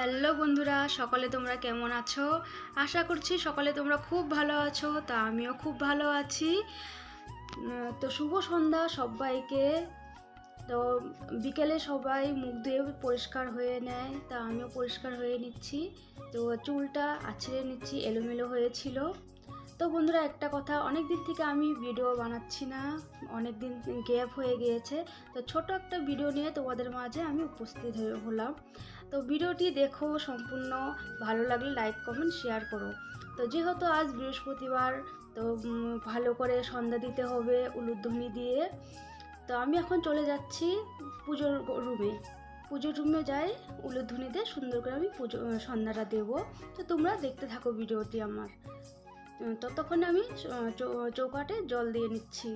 Hello বন্ধুরা, সকলে তোমরা কেমন আছো? আশা করছি সকলে তোমরা খুব ভালো আছো, তা আমিও খুব ভালো আছি। তো শুভ সন্ধ্যা সবাইকে। তো বিকেলে সবাই মুখ ধুয়ে পরিষ্কার হয়ে নেয়, তা আমিও পরিষ্কার হয়ে নিচ্ছি। তো চুলটা আছড়ে নিচ্ছি, এলোমেলো হয়েছিল। তো বন্ধুরা, একটা কথা অনেক দিন থেকে আমি ভিডিও বানাচ্ছি না অনেক দিন গ্যাপ হয়ে গিয়েছে। তো ছোট একটা ভিডিও নিয়ে তোমাদের মাঝে আমি উপস্থিত হয়ে হলাম। তো ভিডিওটি দেখো, সম্পূর্ণ ভালো লাগলে লাইক কমেন্ট শেয়ার করো। তো যেহেতু আজ বৃহস্পতিবার, তো ভালো করে সন্ধ্যা দিতে হবে উলুধ্বনি দিয়ে। তো আমি এখন চলে যাচ্ছি পুজোর রুমে। পুজোর রুমে যাই উলুধ্বনি দিয়ে সুন্দর করে আমি পুজো সন্ধ্যাটা দেবো। তো তোমরা দেখতে থাকো ভিডিওটি আমার। ততক্ষণে আমি চৌকাটে জল দিয়ে নিচ্ছি।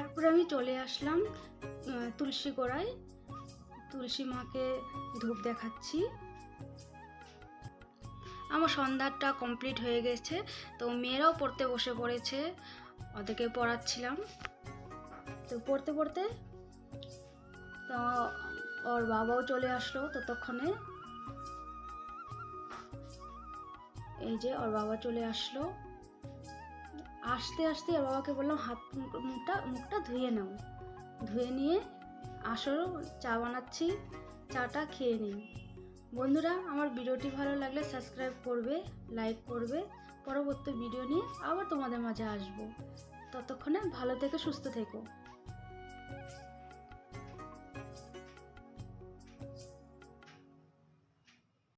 তারপরে আমি চলে আসলাম তুলসী গোড়ায়। তুলসী মাকে ধূপ দেখাচ্ছি। আমার সন্ধ্যাটা কমপ্লিট হয়ে গেছে, তো মেয়েরাও পড়তে বসে পড়েছে, ওদেরকে পড়াচ্ছিলাম। তো পড়তে পড়তে, তো ওর বাবাও চলে আসলো ততক্ষণে। এই যে ওর বাবা চলে আসলো। আসতে আসতে বাবাকে বললাম, হাত মুখ- মুখটা মুখটা ধুয়ে নাও। ধুয়ে নিয়ে আসরও চা বানাচ্ছি, চাটা খেয়ে নিন বন্ধুরা, আমার ভিডিওটি ভালো লাগলে সাবস্ক্রাইব করবে, লাইক করবে। পরবর্তী ভিডিও নিয়ে আবার তোমাদের মাঝে আসব। ততক্ষণে ভালো থেকে, সুস্থ থেকো।